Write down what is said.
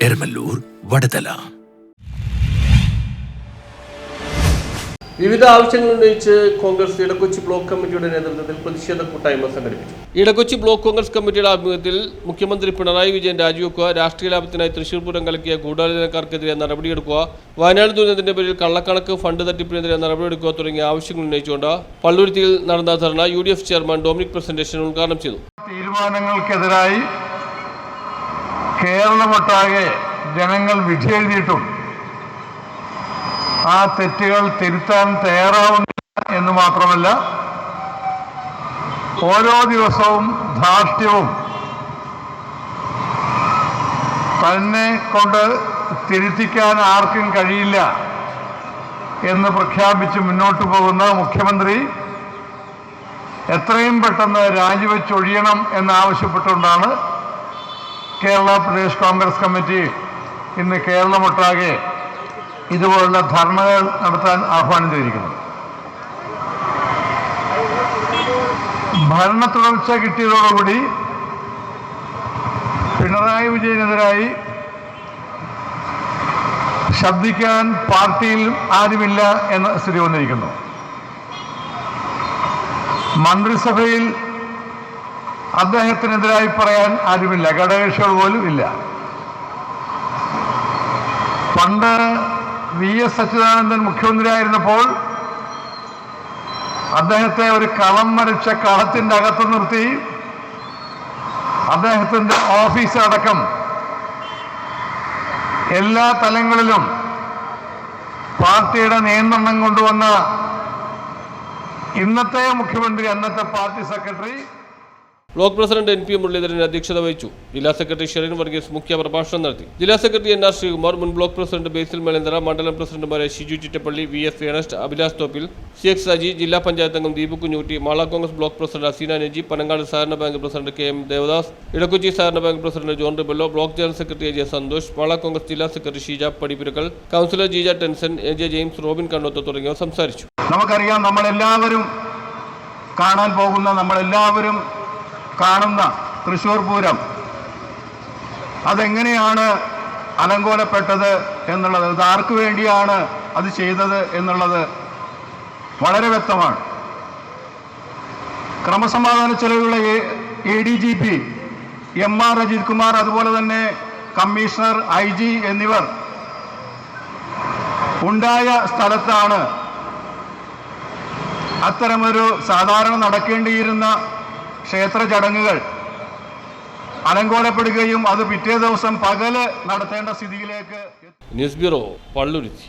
എരമല്ലൂർ വടതല വിവിധ ആവശ്യങ്ങൾ ഉന്നയിച്ച് കോൺഗ്രസ് ഇടക്കൊച്ചി ബ്ലോക്ക് കമ്മിറ്റിയുടെ നേതൃത്വത്തിൽ പ്രതിഷേധ കൂട്ടായ്മ സംഘടിപ്പിച്ചു. ഇടക്കൊച്ചി ബ്ലോക്ക് കോൺഗ്രസ് കമ്മിറ്റിയുടെ ആഭിമുഖ്യത്തിൽ മുഖ്യമന്ത്രി പിണറായി വിജയൻ രാജിവെക്കുക രാഷ്ട്രീയ ലാഭത്തിനായി തൃശൂർ പൂരം കലക്കിയ ഗൂഢാലോചനക്കാർക്കെതിരെ നടപടിയെടുക്കുക വയനാട് ദുരന്തത്തിന്റെ പേരിൽ കള്ളക്കണക്ക് ഫണ്ട് തട്ടിപ്പിനെതിരെ നടപടിയെടുക്കുക തുടങ്ങിയ ആവശ്യങ്ങൾ ഉന്നയിച്ചുകൊണ്ട് പള്ളുരുത്തിയിൽ നടന്ന dharna U D F chairman Dominic Presentation ഉദ്ഘാടനം ചെയ്തു. തീരുമാനങ്ങൾക്കെതിരായി കേരളമൊട്ടാകെ ജനങ്ങൾ വിധിയെഴുതിയിട്ടും ആ തെറ്റുകൾ തിരുത്താൻ തയ്യാറാവുന്നില്ല എന്ന് മാത്രമല്ല ഓരോ ദിവസവും ധാർഷ്ട്യവും തന്നെ കൊണ്ട് തിരുത്തിക്കാൻ ആർക്കും കഴിയില്ല എന്ന് പ്രഖ്യാപിച്ച് മുന്നോട്ട് പോകുന്ന മുഖ്യമന്ത്രി എത്രയും പെട്ടെന്ന് രാജിവെച്ചൊഴിയണം എന്നാവശ്യപ്പെട്ടുകൊണ്ടാണ് കേരള പ്രദേശ് കോൺഗ്രസ് കമ്മിറ്റി ഇന്ന് കേരളമൊട്ടാകെ ഇതുപോലുള്ള ധർണകൾ നടത്താൻ ആഹ്വാനം ചെയ്തിരിക്കുന്നു. ഭരണ തുടർച്ച കിട്ടിയതോടുകൂടി പിണറായി വിജയനെതിരായി ശബ്ദിക്കാൻ പാർട്ടിയിൽ ആരുമില്ല എന്ന സ്ഥിതി വന്നിരിക്കുന്നു. മന്ത്രിസഭയിൽ അദ്ദേഹത്തിനെതിരായി പറയാൻ ആരുമില്ല. ഘടകകക്ഷികൾ പോലും ഇല്ല. പണ്ട് വി എസ് അച്യുതാനന്ദൻ മുഖ്യമന്ത്രിയായിരുന്നപ്പോൾ അദ്ദേഹത്തെ ഒരു കളം വരച്ച കളത്തിന്റെ അകത്ത് നിർത്തി. അദ്ദേഹത്തിന്റെ ഓഫീസ് അടക്കം എല്ലാ തലങ്ങളിലും പാർട്ടിയുടെ നിയന്ത്രണം കൊണ്ടുവന്ന ഇന്നത്തെ മുഖ്യമന്ത്രി അന്നത്തെ party secretary block president N P Muraleedharan അധ്യക്ഷത വഹിച്ചു. ജില്ലാ സെക്രട്ടറി ഷെറിൻ വർഗീസ് മുഖ്യ പ്രഭാഷണം നടത്തി. ജില്ലാ സെക്രട്ടറി എൻ ആർ ശ്രീകുമാർ മുൻ ബ്ലോക്ക് പ്രസിഡന്റ് ബേസിൽ മലേന്ദ്ര മണ്ഡലം പ്രസിഡന്റുമാരായ Shiju Chittappally V S Ernest Abhilash Thoppil C X Saji ജില്ലാ പഞ്ചായത്ത് അംഗം ദീപു കുഞ്ഞൂട്ടി മാള കോൺഗ്രസ് ബ്ലോക്ക് പ്രസിഡന്റ് അസീന നജി പനങ്ങാട് സഹകരണ bank president K M Devadas Edakochi സഹകരണ bank president John Rebello block general secretary A J Santhosh Mala Congress ജില്ലാ secretary Sheeja Padippurakkal councillor Jeeja Tenson A J James Robin Kannoth തുടങ്ങിയവർ സംസാരിച്ചു. നമുക്കറിയാം നമ്മളെല്ലാവരും കാണാൻ പോകുന്ന നമ്മളെല്ലാവരും കാണുന്ന തൃശ്ശൂർ പൂരം. അതെങ്ങനെയാണ് അലങ്കോലപ്പെട്ടത് എന്നുള്ളത്? ഇത് ആർക്ക് വേണ്ടിയാണ് അത് ചെയ്തത് എന്നുള്ളത് വളരെ വ്യക്തമാണ്. ക്രമസമാധാന ചെലവുള്ള A D G P M R Ajith Kumar അതുപോലെ തന്നെ കമ്മീഷണർ ഐ ജി എന്നിവർ ഉണ്ടായ സ്ഥലത്താണ് അത്തരമൊരു സാധാരണ നടക്കേണ്ടിയിരുന്ന ക്ഷേത്ര ചടങ്ങുകൾ അലങ്കോലപ്പെടുകയും അത് പിറ്റേ ദിവസം പകൽ നടത്തേണ്ട സ്ഥിതിയിലേക്ക് ന്യൂസ് ബ്യൂറോ പള്ളുരുത്തി.